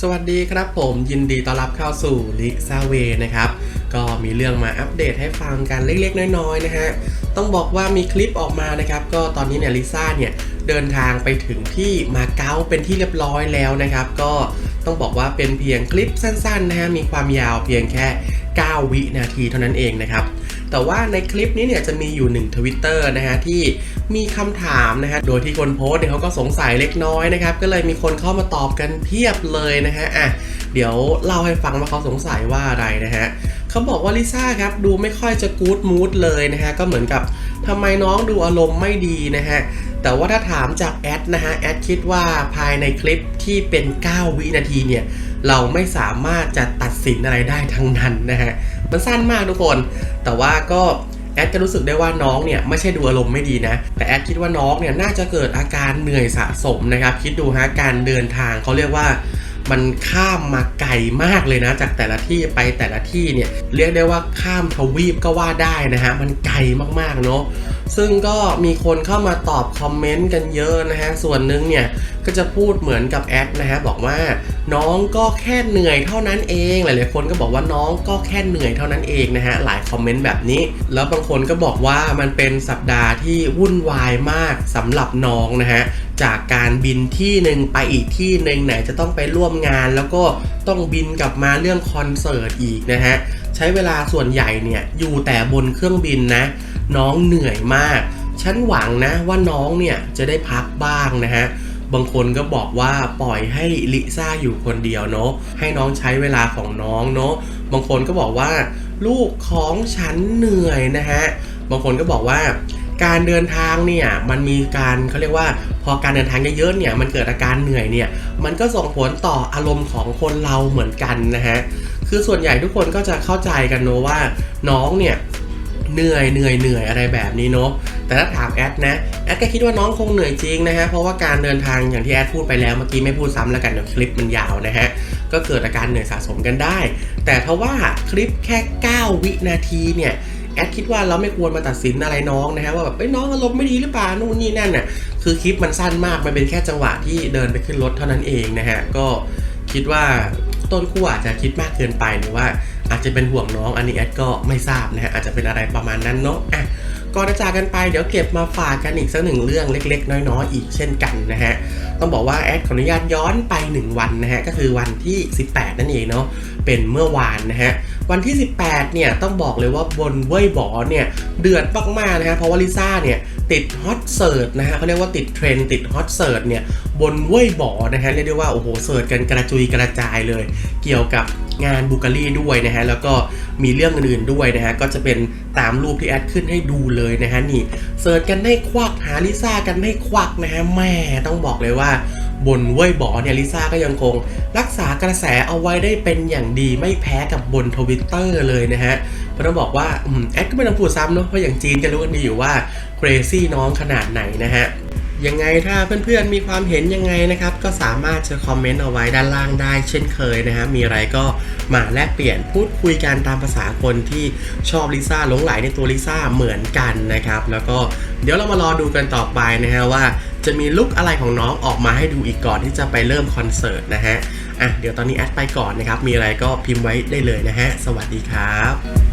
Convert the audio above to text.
สวัสดีครับผมยินดีต้อนรับเข้าสู่ลิซาเวนะครับ ก็มีเรื่องมาอัปเดตให้ฟังกันเล็กๆ น้อยๆนะฮะต้องบอกว่ามีคลิปออกมานะครับ ก็ตอนนี้เนี่ยลิซ่าเนี่ยเดินทางไปถึงที่มาเก๊าเป็นที่เรียบร้อยแล้วนะครับ ก็ต้องบอกว่าเป็นเพียงคลิปสั้นๆนะฮะมีความยาวเพียงแค่ 9 วินาทีเท่านั้นเองนะครับ แต่ว่าในคลิปนี้เนี่ยจะมีอยู่1 Twitter นะฮะที่มีคำถามนะฮะโดยที่คนโพสต์เนี่ยเขาก็สงสัยเล็กน้อยนะครับก็เลยมีคนเข้ามาตอบกันเพียบเลยนะฮะอะเดี๋ยวเล่าให้ฟังว่าเขาสงสัยว่าอะไรนะฮะเขาบอกว่าลิซ่าครับดูไม่ค่อยจะกู๊ดมูดเลยนะฮะก็เหมือนกับทำไมน้องดูอารมณ์ไม่ดีนะฮะแต่ว่าถ้าถามจากแอดนะฮะแอดคิดว่าภายในคลิปที่เป็น 9 วินาทีเนี่ยเราไม่สามารถจะตัด สินอะไรได้ทั้งนั้นนะฮะ มันสั้นมากทุกคน แต่ว่าก็แอดจะรู้สึกได้ว่าน้องเนี่ยไม่ใช่ดูอารมณ์ไม่ดีนะ แต่แอดคิดว่าน้องเนี่ยน่าจะเกิดอาการเหนื่อยสะสมนะครับ คิดดูฮะการเดินทางเขาเรียกว่ามันข้ามมาไกลมากเลยนะ จากแต่ละที่ไปแต่ละที่เนี่ยเรียกได้ว่าข้ามทวีปก็ว่าได้นะฮะมันไกลมากๆเนาะ ซึ่งก็มีคนเข้ามาตอบคอมเมนต์กันเยอะนะฮะ ส่วนหนึ่งเนี่ยก็จะพูดเหมือนกับแอดนะฮะบอกว่าน้องก็แค่เหนื่อยเท่านั้นเอง หลายๆคนก็บอกว่าน้องก็แค่เหนื่อยเท่านั้นเองนะฮะหลายคอมเมนต์แบบนี้ แล้วบางคนก็บอกว่ามันเป็นสัปดาห์ที่วุ่นวายมากสำหรับน้องนะฮะจากการบินที่หนึ่งไปอีกที่หนึ่งไหนจะต้องไปร่วมงาน แล้วก็ต้องบินกลับมาเรื่องคอนเสิร์ตอีกนะฮะใช้เวลาส่วนใหญ่เนี่ยอยู่แต่บนเครื่องบินนะ น้องเหนื่อยมาก ฉันหวังนะว่าน้องเนี่ยจะได้พักบ้างนะฮะบางคนก็บอกว่าปล่อยให้ลิซ่าอยู่คนเดียวเนาะให้น้องใช้เวลาของน้องเนาะบางคนก็บอกว่า ลูกของฉันเหนื่อยนะฮะบางคนก็บอกว่าการเดินทางเนี่ยมันมีการเขาเรียกว่า พอการเดินทางเยอะๆเนี่ยมันเกิดอาการเหนื่อยเนี่ยมันก็ส่งผลต่ออารมณ์ของคนเราเหมือนกันนะฮะคือส่วนใหญ่ทุกคนก็จะเข้าใจกันเนอะว่าน้องเนี่ย เหนื่อยเหนื่อยเหนื่อยอะไรแบบนี้เนาะแต่ถ้าถามแอดนะแอดก็คิดว่าน้องคงเหนื่อยจริงนะฮะเพราะว่าการเดินทางอย่างที่แอดพูดไปแล้วเมื่อกี้ไม่พูดซ้ำแล้วกันเดี๋ยวคลิปมันยาวนะฮะก็เกิดอาการเหนื่อยสะสมกันได้ แต่เพราะว่าคลิปแค่ 9 วินาทีเนี่ยแอดคิดว่าเราไม่ควรมาตัดสินอะไรน้องนะฮะว่าแบบไอ้น้องอารมณ์ไม่ดีหรือเปล่านู่นนี่นั่นน่ะคือคลิปมันสั้นมากมันเป็นแค่จังหวะที่เดินไปขึ้นรถเท่านั้นเองนะฮะก็คิดว่าต้นคู่อาจจะคิดมากเกินไปหรือว่า จะเป็นห่วงน้องอันนี้แอดก็ไม่ทราบนะฮะอาจจะเป็นอะไรประมาณนั้นเนาะอะก่อนจะจากกันไปเดี๋ยวเก็บมาฝากกันอีกสักหนึ่งเรื่องเล็ก ๆ น้อยๆอีกเช่นกันนะฮะต้องบอกว่าแอดขออนุญาตย้อนไป 1 วันนะฮะก็คือวันที่ 18 นั่นเองเนาะเป็นเมื่อวานนะฮะวันที่ 18 เนี่ยต้องบอกเลยว่าบนเว่ยบอเนี่ยเดือดมากๆนะฮะเพราะว่าลิซ่าเนี่ย ติดฮอตเสิร์ตนะฮะเขาเรียกว่าติดเทรนติดฮอตเสิร์ตเนี่ยบนเว่ยบอนะฮะเรียกได้ว่าโอ้โหเสิร์ชกันกระจุยกระจายเลย เกี่ยวกับงานบุการี่ด้วยนะฮะแล้วก็มีเรื่องอื่นๆด้วยนะฮะก็จะเป็นตามรูปที่แอดขึ้นให้ดูเลยนะฮะนี่เสิร์ชกันให้ควักหาลิซ่ากันให้ควักนะฮะแม่ต้องบอกเลยว่า บนเว่ยบอเนี่ยลิซ่าก็ยังคง รักษากระแสเอาไว้ได้เป็นอย่างดีไม่แพ้กับบนทวิตเตอร์เลยนะฮะเพราะต้องบอกว่าอืมแอดก็ไม่ต้องพูดซ้ำเนาะเพราะอย่างจีนจะรู้กันดีอยู่ว่า crazy น้องขนาดไหนนะฮะยังไงถ้าเพื่อนๆมีความเห็นยังไงนะครับ ก็สามารถจะคอมเมนต์เอาไว้ด้านล่างได้เช่นเคยนะฮะมีอะไรก็มาแลกเปลี่ยนพูดคุยกันตามภาษาคนที่ชอบลิซ่าหลงไหลในตัวลิซ่าเหมือนกันนะครับ แล้วก็ เดี๋ยวเรามารอดูกันต่อไปนะฮะว่าจะมีลุคอะไรของน้องออกมาให้ดูอีกก่อนที่จะไปเริ่มคอนเสิร์ตนะฮะอะเดี๋ยวตอนนี้แอดไปก่อนนะครับ มีอะไรก็พิมพ์ไว้ได้เลยนะฮะ สวัสดีครับ